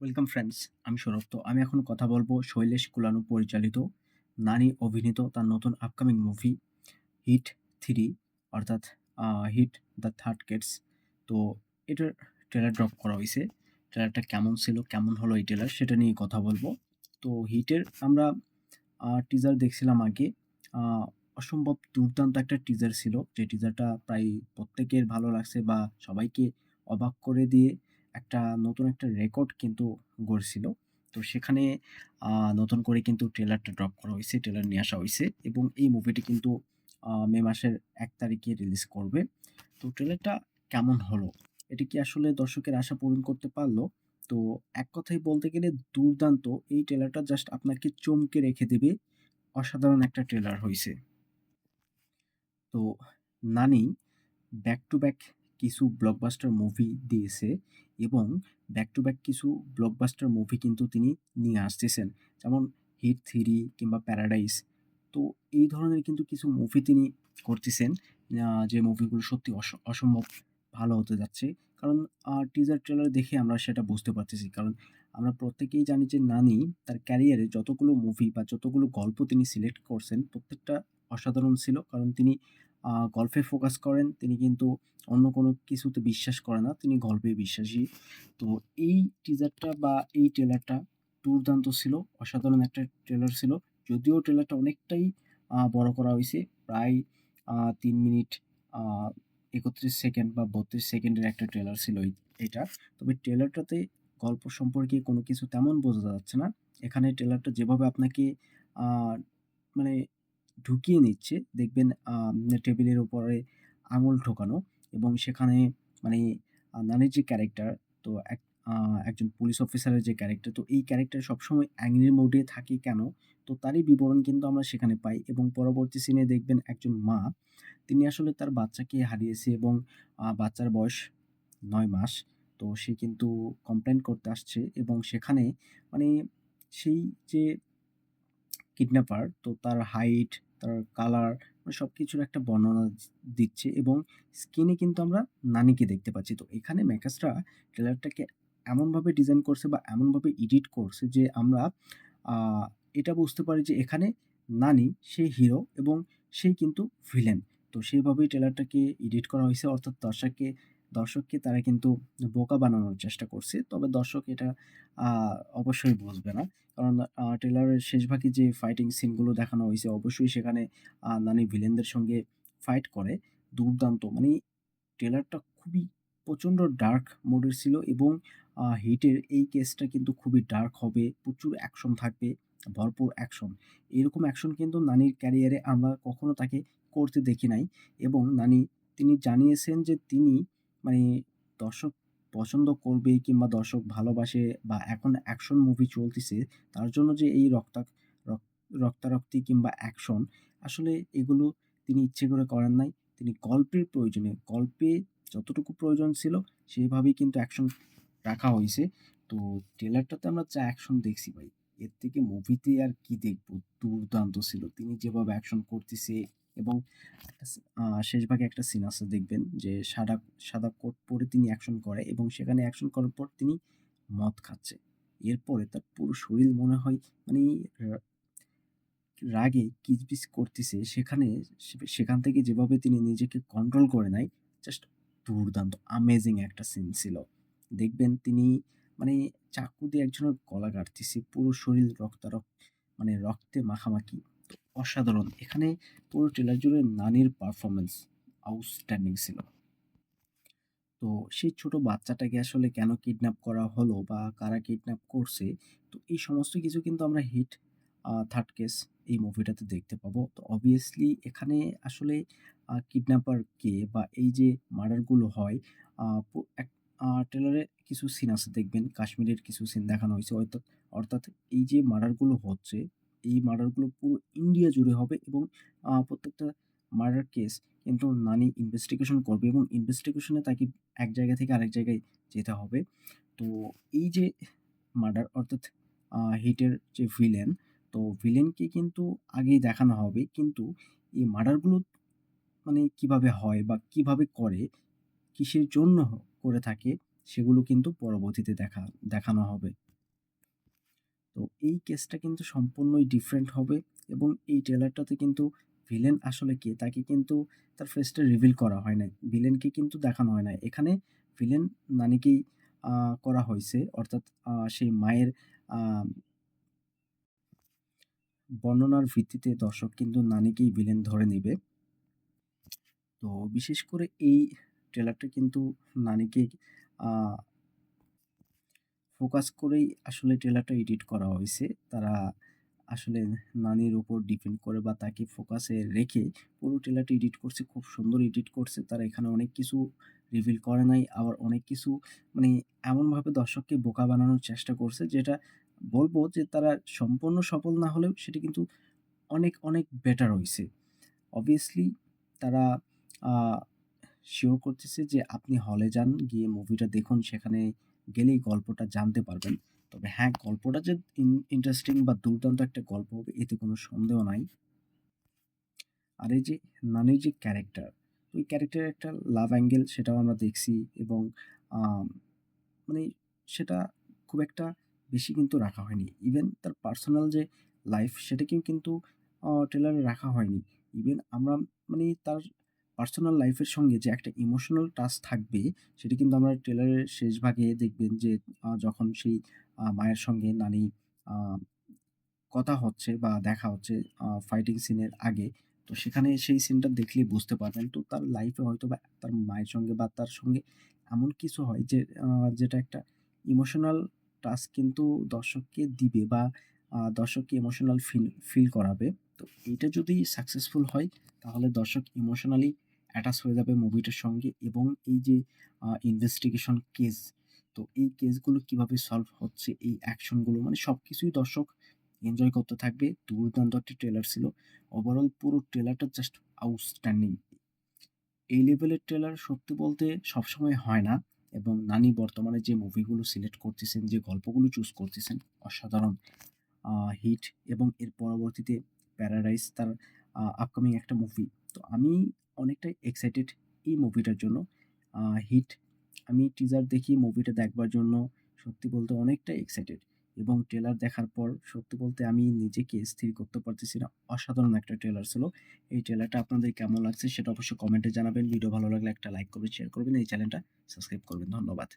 Welcome friends আমি সৌরভ। তো আমি এখন কথা বলব শৈলেশ কুলানু পরিচালিত, নানি অভিনীত তার নতুন আপকামিং মুভি হিট থ্রি অর্থাৎ হিট দ্য থার্ড গেটস তো এটার ট্রেলার ড্রপ করা হয়েছে। ট্রেলারটা কেমন ছিল, কেমন হলো এই ট্রেলার সেটা নিয়ে কথা বলব। তো হিটের আমরা টিজার দেখছিলাম আগে। অসম্ভব দুর্দান্ত একটা টিজার ছিল। যে টিজারটা প্রায় প্রত্যেকের ভালো লাগছে বা সবাইকে অবাক করে দিয়ে একটা নতুন একটা রেকর্ড কিন্তু গড়ছিল। তো সেখানে নতুন করে কিন্তু ট্রেলারটা ড্রপ করা হয়েছে ট্রেলার নিয়ে আসা হয়েছে এবং এই মুভিটি কিন্তু মে মাসের এক তারিখে রিলিজ করবে। তো ট্রেলারটা কেমন হলো? এটি কি আসলে দর্শকের আশা পূরণ করতে পারল? তো এক কথায় বলতে গেলে দুর্দান্ত, এই ট্রেলারটা জাস্ট আপনাকে চমকে রেখে দেবে। অসাধারণ একটা ট্রেলার হয়েছে। তো নানি ব্যাক টু ব্যাক কিছু ব্লকবাস্টার মুভি দিয়েছে। এবং ব্যাক টু ব্যাক কিছু ব্লকবাস্টার মুভি কিন্তু তিনি নিয়ে আসতেছেন। যেমন হিট থ্রি কিংবা প্যারাডাইস তো এই ধরনের কিন্তু কিছু মুভি তিনি করতেছেন যে মুভিগুলো সত্যি অস- অসম্ভব ভালো হতে যাচ্ছে। কারণ টিজার ট্রেলার দেখে আমরা সেটা বুঝতে পারতেছি। কারণ আমরা প্রত্যেকেই জানি যে নানি তার ক্যারিয়ারে যতগুলো মুভি বা যতগুলো গল্প তিনি সিলেক্ট করছেন, প্রত্যেকটা অসাধারণ ছিল। কারণ তিনি গল্পে ফোকাস করেন, তিনি কিন্তু অন্য কোনো কিছুতে বিশ্বাস করে না, তিনি গল্পে বিশ্বাসী। তো এই টিজারটা বা এই ট্রেলারটা দুর্দান্ত ছিল, অসাধারণ একটা ট্রেলার ছিল। যদিও ট্রেলারটা অনেকটাই বড় করা হয়েছে, প্রায় তিন মিনিট একত্রিশ সেকেন্ড বা বত্রিশ সেকেন্ডের একটা ট্রেলার ছিল এটা। তবে ট্রেলারটাতে গল্প সম্পর্কে কোনো কিছু তেমন বোঝা যাচ্ছে না। এখানে ট্রেলারটা যেভাবে আপনাকে মানে ঢুকিয়ে নিচ্ছে। দেখবেন টেবিলের উপরে আঙুল ঠোকানো এবং সেখানে মানে নানির যে ক্যারেক্টার তো এক একজন পুলিশ অফিসারের যে ক্যারেক্টার তো এই ক্যারেক্টার সবসময় অ্যাংরি মোডে থাকে কেন? তো তারই বিবরণ কিন্তু আমরা সেখানে পাই এবং পরবর্তী সিনে দেখবেন একজন মা তিনি আসলে তার বাচ্চাকে হারিয়েছে এবং বাচ্চার বয়স নয় মাস তো সে কিন্তু কমপ্লেন করতে আসছে এবং সেখানে মানে সেই যে কিডন্যাপার তো তার হাইট, তার কালার সব কিছুর একটা বর্ণনা দিচ্ছে এবং স্ক্রিনে কিন্তু আমরা নানিকে দেখতে পাচ্ছি। তো এখানে মেকার্সরা ট্রেলারটাকে এমনভাবে ডিজাইন করছে বা এমনভাবে এডিট করছে যে আমরা এটা বুঝতে পারি যে এখানে নানি সে হিরো এবং সেই কিন্তু ভিলেন। তো সেভাবেই ট্রেলারটাকে এডিট করা হয়েছে, অর্থাৎ দর্শককে দর্শককে তারা কিন্তু বোকা বানানোর চেষ্টা করছে। তবে দর্শক এটা অবশ্যই বুঝবে না। কারণ ট্রেলারের শেষভাগে যে ফাইটিং সিনগুলো দেখানো হইছে অবশ্যই সেখানে নানি ভিলেনদের সঙ্গে ফাইট করে। দুর্দান্ত মানে ট্রেলারটা খুবই প্রচণ্ড ডার্ক মোডের ছিল এবং হিটের এই কেসটা কিন্তু খুবই ডার্ক হবে। প্রচুর অ্যাকশন থাকবে, ভরপুর অ্যাকশন। এরকম অ্যাকশন কিন্তু নানির ক্যারিয়ারে আমরা কখনো তাকে করতে দেখি নাই এবং নানি তিনি জানিয়েছেন যে তিনি মানে দর্শক পছন্দ করবে কিংবা দর্শক ভালোবাসে বা এখন অ্যাকশন মুভি চলতিছে তার জন্য যে এই রক্তা রক্তারক্তি কিংবা অ্যাকশন আসলে এগুলো তিনি ইচ্ছে করে করেন নাই। তিনি গল্পের প্রয়োজনে গল্পে যতটুকু প্রয়োজন ছিল সেভাবেই কিন্তু অ্যাকশন রাখা হয়েছে তো ট্রেলারটাতে আমরা যা অ্যাকশন দেখছি ভাই, এর থেকে মুভিতে আর কি দেখব? দুর্দান্ত ছিল। তিনি যেভাবে অ্যাকশন করতেছে এবং আ শেষভাগে একটা সিন আছে দেখবেন যে সাদা সাদা কোট পরে তিনি অ্যাকশন করে এবং সেখানে অ্যাকশন করার পর তিনি মদ খাচ্ছে। এরপরে তার পুরো শরীর মনে হয় মানে রাগে কিচবিচ করতেছে সেখানে সেখান থেকে যেভাবে তিনি নিজেকে কন্ট্রোল করে নেয় জাস্ট দুর্দান্ত আমেজিং একটা সিন ছিল। দেখবেন তিনি মানে চাকু দিয়ে একজনের গলা কাটতেছে। পুরো শরীর রক্তারক মানে রক্তে মাখামাখি। অসাধারণ! এখানে পুরো ট্রেলার জুড়ে নানির পারফরম্যান্স আউটস্ট্যান্ডিং ছিল। তো সেই ছোট বাচ্চাটাকে আসলে কেন কিডন্যাপ করা হলো বা কারা কিডন্যাপ করছে, তো এই সমস্ত কিছু কিন্তু আমরা হিট থার্ড কেস এই মুভিটাতে দেখতে পাবো। তো অবভিয়াসলি এখানে আসলে কিডন্যাপার কে বা এই যে মার্ডারগুলো হয় এক ট্রেলারে কিছু সিন আছে দেখবেন কাশ্মীরের কিছু সিন দেখানো হয়েছে। অর্থাৎ অর্থাৎ এই যে মার্ডারগুলো হচ্ছে, এই মার্ডারগুলো পুরো ইন্ডিয়া জুড়ে হবে এবং প্রত্যেকটা মার্ডার কেস কিন্তু নানি ইনভেস্টিগেশন করবে এবং ইনভেস্টিগেশনে তাকে এক জায়গা থেকে আরেক জায়গায় যেতে হবে। তো এই যে মার্ডার অর্থাৎ হিটের যে ভিলেন, তো ভিলেনকে কিন্তু আগেই দেখানো হবে। কিন্তু এই মার্ডারগুলো মানে কীভাবে হয় বা কীভাবে করে, কিসের জন্য করে থাকে সেগুলো কিন্তু পরবর্তীতে দেখা দেখানো হবে। তো এই কেসটা কিন্তু সম্পূর্ণই ডিফারেন্ট হবে এবং এই ট্রেলারটাতে কিন্তু ভিলেন আসলে কে তাকে কিন্তু তার ফেসটা রিভিল করা হয় নাই। ভিলেনকে কিন্তু দেখানো হয় নাই। এখানে ভিলেন নানিকেই করা হইছে অর্থাৎ সেই মায়ের বর্ণনার ভিত্তিতে দর্শক কিন্তু নানিকেই ভিলেন ধরে নিবে। তো বিশেষ করে এই ট্রেলারটা কিন্তু নানিকে ফোকাস করেই আসলে ট্রেলারটা এডিট করা হয়েছে তারা আসলে নানির উপর ডিপেন্ড করে বা তাকে ফোকাসে রেখে পুরো ট্রেলারটা এডিট করছে। খুব সুন্দর এডিট করছে। তারা এখানে অনেক কিছু রিভিল করে নাই। আবার অনেক কিছু মানে এমনভাবে দর্শককে বোকা বানানোর চেষ্টা করছে যেটা বলব যে তারা সম্পূর্ণ সফল না হলেও সেটি কিন্তু অনেক, অনেক বেটার হয়েছে অবভিয়াসলি তারা আ সিওর করতেছে যে আপনি হলে যান, গিয়ে মুভিটা দেখুন। সেখানে গেলেই গল্পটা জানতে পারবেন। তবে হ্যাঁ, গল্পটা যে ইন ইন্টারেস্টিং বা দুর্দান্ত একটা গল্প হবে এতে কোনো সন্দেহ নাই। আর এই যে নানির যে ক্যারেক্টার, ওই ক্যারেক্টারের একটা লাভ অ্যাঙ্গেল সেটাও আমরা দেখছি এবং মানে সেটা খুব একটা বেশি কিন্তু রাখা হয়নি। ইভেন তার পার্সোনাল যে লাইফ সেটাকেও কিন্তু ট্রেলারে রাখা হয়নি। ইভেন আমরা মানে তার পার্সোনাল লাইফের সঙ্গে যে একটা ইমোশনাল টাচ থাকবে, সেটি কিন্তু আমরা ট্রেলারের শেষ ভাগে দেখবেন যে যখন সেই মায়ের সঙ্গে নানি কথা হচ্ছে বা দেখা হচ্ছে ফাইটিং সিনের আগে। তো সেখানে সেই সিনটা দেখলেই বুঝতে পারবেন। তো তার লাইফে হয়তো বা তার মায়ের সঙ্গে বা তার সঙ্গে এমন কিছু হয় যে যেটা একটা ইমোশনাল টাচ কিন্তু দর্শককে দিবে বা দর্শককে ইমোশনাল ফিল ফিল করাবে। তো এইটা যদি সাকসেসফুল হয়, তাহলে দর্শক ইমোশনালি অ্যাটাচ হয়ে যাবে মুভিটার সঙ্গে এবং এই যে ইনভেস্টিগেশন কেস, তো এই কেসগুলো কীভাবে সলভ হচ্ছে, এই অ্যাকশনগুলো মানে সব কিছুই দর্শক এনজয় করতে থাকবে। দুর্দান্ত একটা ট্রেলার ছিল। ওভারঅল পুরো ট্রেলারটা জাস্ট আউটস্ট্যান্ডিং। এই লেভেলের ট্রেলার সত্যি বলতে সবসময় হয় না এবং নানি বর্তমানে যে মুভিগুলো সিলেক্ট করতেছেন, যে গল্পগুলো চুজ করতেছেন অসাধারণ। হিট এবং এর পরবর্তীতে প্যারাডাইস তার আপকামিং একটা মুভি। তো আমি অনেকটাই এক্সাইটেড এই মুভিটার জন্য। হিট আমি টিজার দেখি মুভিটা দেখবার জন্য সত্যি বলতে অনেকটাই এক্সাইটেড এবং ট্রেলার দেখার পর সত্যি বলতে আমি নিজেকে স্থির করতে পারতেছি না। অসাধারণ একটা ট্রেলার ছিল। এই ট্রেলারটা আপনাদের কেমন লাগছে সেটা অবশ্যই কমেন্টে জানাবেন। ভিডিও ভালো লাগলে একটা লাইক করবেন, শেয়ার করবেন। এই চ্যানেলটা সাবস্ক্রাইব করবেন। ধন্যবাদ।